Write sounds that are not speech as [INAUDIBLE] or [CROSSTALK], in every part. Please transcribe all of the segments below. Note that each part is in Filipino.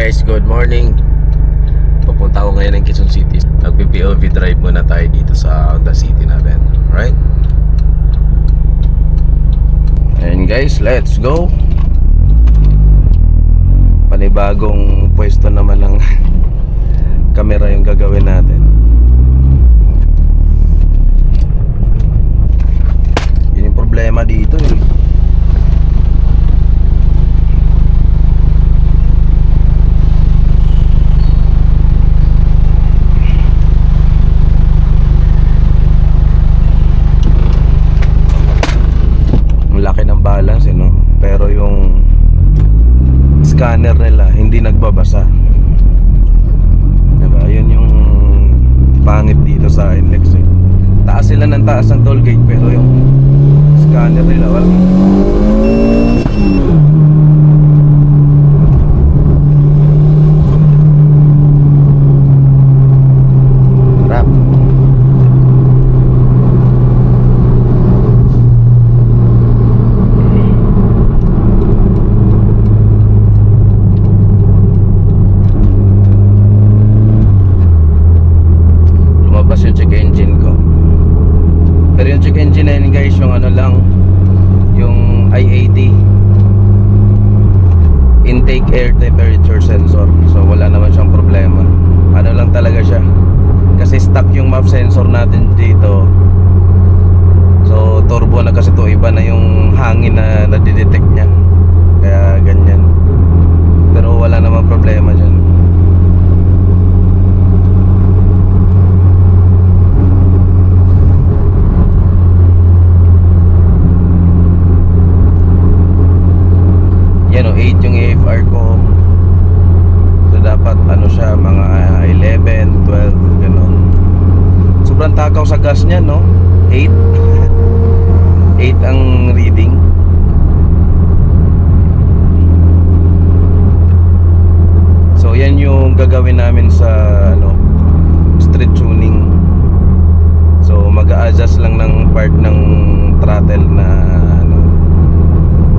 guys, good morning. Papunta ako ngayon ng Quezon City. Nagpi-POV drive muna tayo dito sa Honda City natin. Right? And guys, let's go. Panibagong pwesto naman ng [LAUGHS] kamera yung gagawin natin Yun yung problema dito eh ang laki ng balance eh, no? pero yung scanner nila hindi nagbabasa diba yun yung pangit dito sa NLEX eh. taas sila ng taas ng toll gate pero yung scanner nila wala 80 intake air temperature sensor. So wala naman siyang problema. Ano lang talaga siya. Kasi stuck yung map sensor natin dito. So turbo na kasi to. Iba na yung hangin na nadidetect niya. Kaya ganyan. Pero wala naman problema dyan. 8 ang reading so yan yung gagawin namin sa ano street tuning so mag-a-adjust lang ng part ng throttle na ano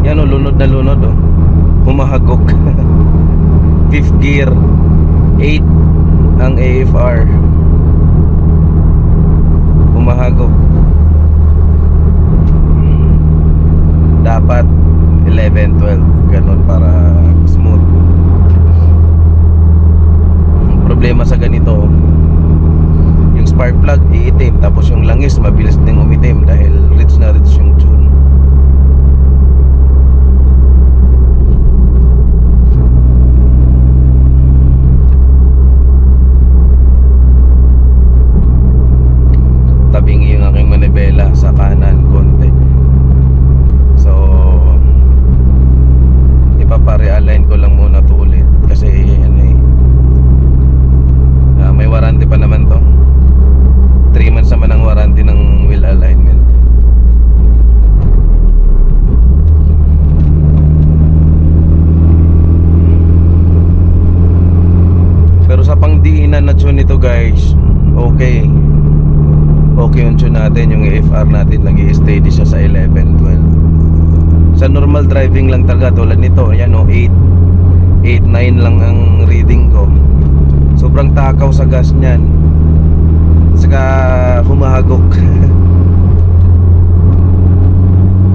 yan o, lunod na lunod o. Humahagok. [LAUGHS] Fifth gear. 8 ang AFR. Humahagok. Dapat 11, 12. Ganon para smooth. Ang problema sa ganito, yung spark plug iitim tapos yung langis mabilis ding umitim dahil rich na rich yung tune. tabingi yung aking manibela sa kanan konti so ipapare-align ko lang muna to ulit kasi ano eh ah, may warranty pa naman to 3 months naman ang warranty ng wheel alignment pero sa pangdiinan na tune nito guys okay okay yung tune AFR natin nag steady siya sa 11, 12 sa normal driving lang talaga tulad nito yan o 8 8, 9 lang ang reading ko. Sobrang takaw sa gas niyan. Saka humahagok. [LAUGHS]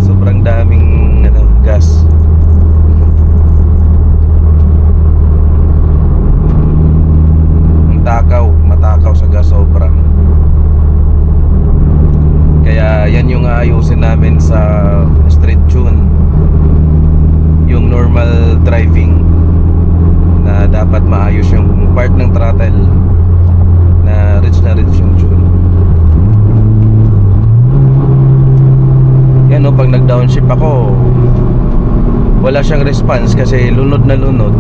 Sobrang daming ano, gas ang takaw matakaw sa gas sobra kaya yan yung aayusin namin sa street tune yung normal driving na dapat maayos yung part ng throttle na rich na rich yung tune yan o downshift ako. Wala siyang response kasi lunod na lunod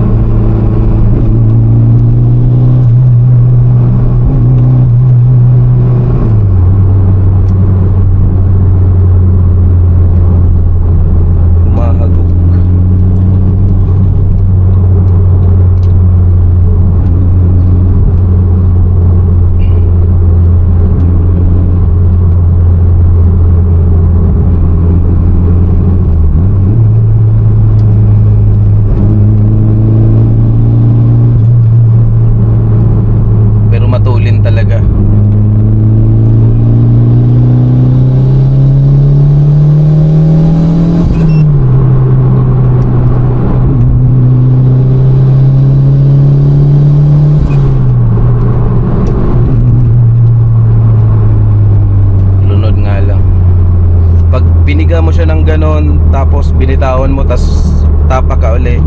piniga mo siya ng ganon tapos binitawan mo tas tapa ka uli.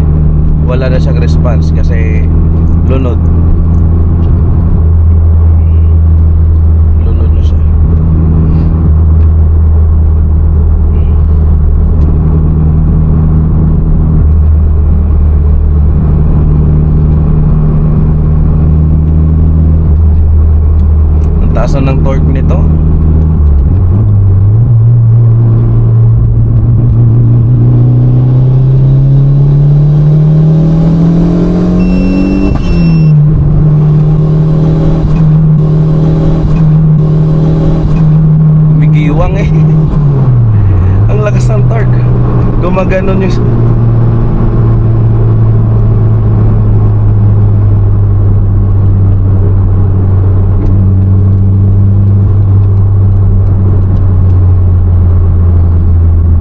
Wala na siyang response kasi lunod. Lunod na siya. Ang taas na ng torque nito eh. [LAUGHS] Ang lakas ng torque. Gumaganon yung...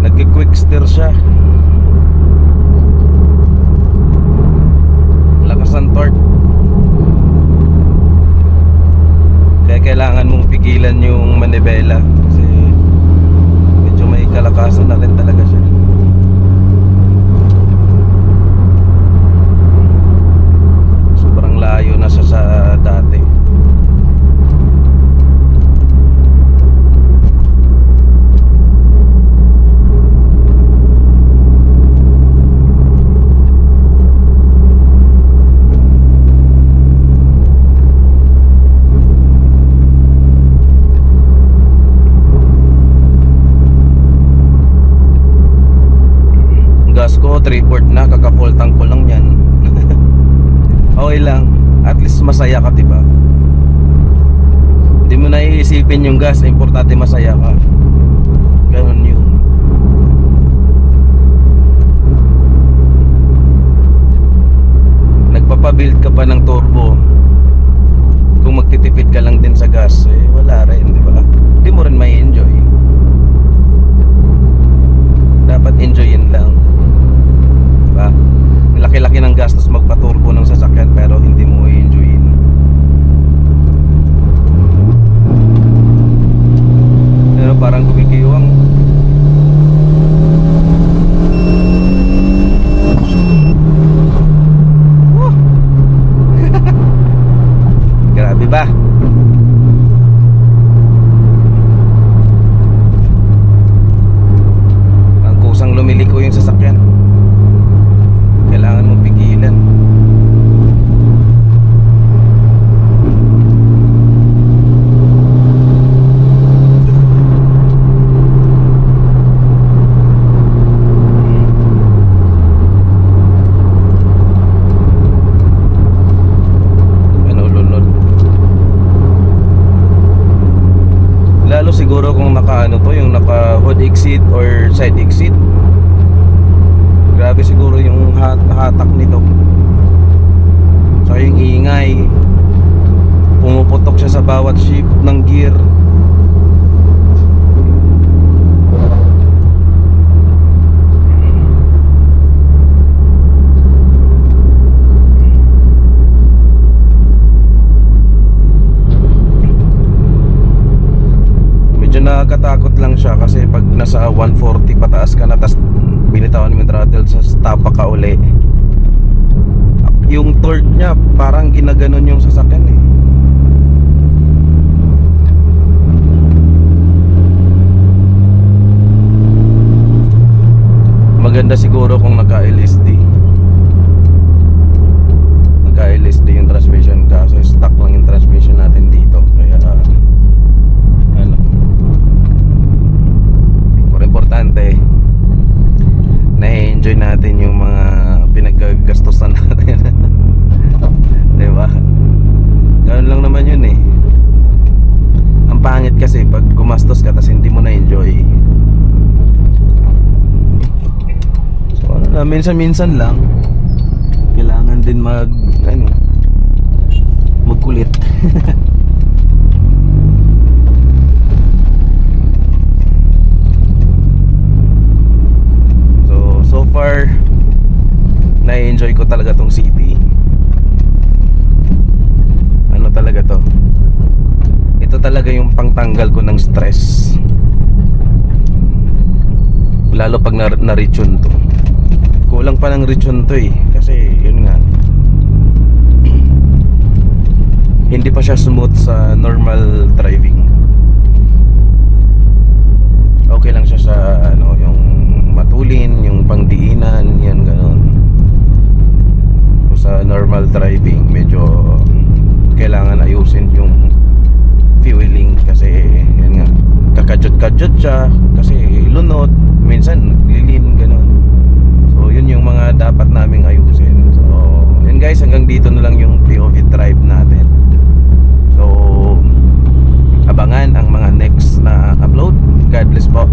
Nagki-quick steer siya. Lakas ng torque. Kaya kailangan mong pigilan yung manibela kasi medyo may kalakasan na rin talaga siya. Sobrang layo na siya sa dati. Gas ko 3 port na kaka full tank ko lang yan. [LAUGHS] Okay lang. At least masaya ka diba? Hindi mo na iisipin yung gas importante masaya ka. Ganun yun. Nagpapabuild ka pa ng turbo. Kung magtitipid ka lang din sa gas eh wala rin di ba hindi mo rin may enjoy dapat enjoyin lang. diba? Laki-laki ng gastos magpaturbo ng sasakyan pero hindi mo i-enjoyin. Pero parang kumikiwang Woo! grabe ba ang kusang lumiliko yung sasakyan kailangan mong pigilan ano lunod lalo siguro kung naka ano to yung naka hood exit or side exit Grabe siguro yung hat hatak nito. Saka yung ingay. Pumuputok siya sa bawat shift ng gear. Medyo nakakatakot lang siya kasi pag nasa 140 pataas ka na tas binitawan mo yung throttle sa tapa ka uli. Yung torque niya parang ginaganon yung sasakyan eh. Maganda siguro kung naka LSD naka LSD yung transmission kaso stock lang yung transmission natin dito kaya ano pero importante na-enjoy natin yung mga pinagkagastosan natin. [LAUGHS] 'Di ba? Ganun lang naman yun eh. Ang pangit kasi pag gumastos ka tapos hindi mo na-enjoy. So ano na, minsan-minsan lang kailangan din mag ano magkulit. [LAUGHS] so so far na-enjoy ko talaga tong city. Ano talaga to? Ito talaga yung pangtanggal ko ng stress. lalo pag na, na-retune to kulang pa ng retune to eh kasi yun nga [CLEARS THROAT] hindi pa siya smooth sa normal driving okay lang siya sa ano yung matulin yung pangdiinan yan ganun sa normal driving medyo kailangan ayusin yung fueling kasi yan nga kakajot-kajot siya kasi lunot minsan lilim ganun. So yun yung mga dapat naming ayusin. So yun guys hanggang dito na lang yung POV drive natin. So abangan ang mga next na upload. God bless po.